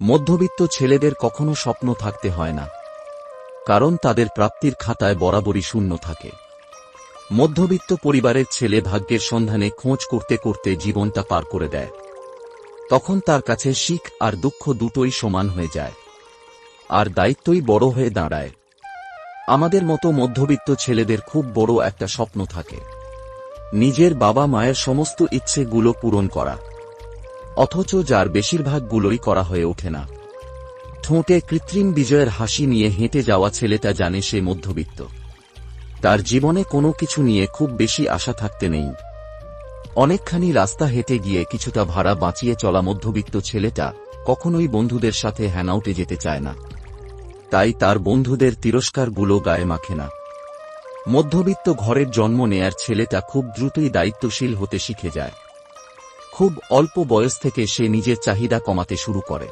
মধ্যবিত্ত ছেলেদের কখনো স্বপ্ন থাকতে হয় না, কারণ তাদের প্রাপ্তির খাতায় বরাবরই শূন্য থাকে। মধ্যবিত্ত পরিবারের ছেলে ভাগ্যের সন্ধানে খোঁজ করতে করতে জীবনটা পার করে দেয়। তখন তার কাছে শিখ আর দুঃখ দুটোই সমান হয়ে যায়, আর দায়িত্বই বড় হয়ে দাঁড়ায়। আমাদের মতো মধ্যবিত্ত ছেলেদের খুব বড় একটা স্বপ্ন থাকে। নিজের বাবা মায়ের সমস্ত ইচ্ছেগুলো পূরণ করা। অথচ যার বেশিরভাগগুলোই করা হয়ে ওঠে না। ঠোঁটে কৃত্রিম বিজয়ের হাসি নিয়ে হেঁটে যাওয়া ছেলেটা জানে সে মধ্যবিত্ত। তার জীবনে কোনো কিছু নিয়ে খুব বেশি আশা থাকতে নেই। অনেকখানি রাস্তা হেঁটে গিয়ে কিছুটা ভাড়া বাঁচিয়ে চলা মধ্যবিত্ত ছেলেটা কখনোই বন্ধুদের সাথে হ্যানাউটে যেতে চায় না। তাই তার বন্ধুদের তিরস্কারগুলো গায়ে মাখে না। মধ্যবিত্ত ঘরের জন্ম নেয়ার ছেলেটা খুব দ্রুতই দায়িত্বশীল হতে শিখে যায়। খুব অল্প বয়স থেকে সে নিজের চাহিদা কমাতে শুরু করে।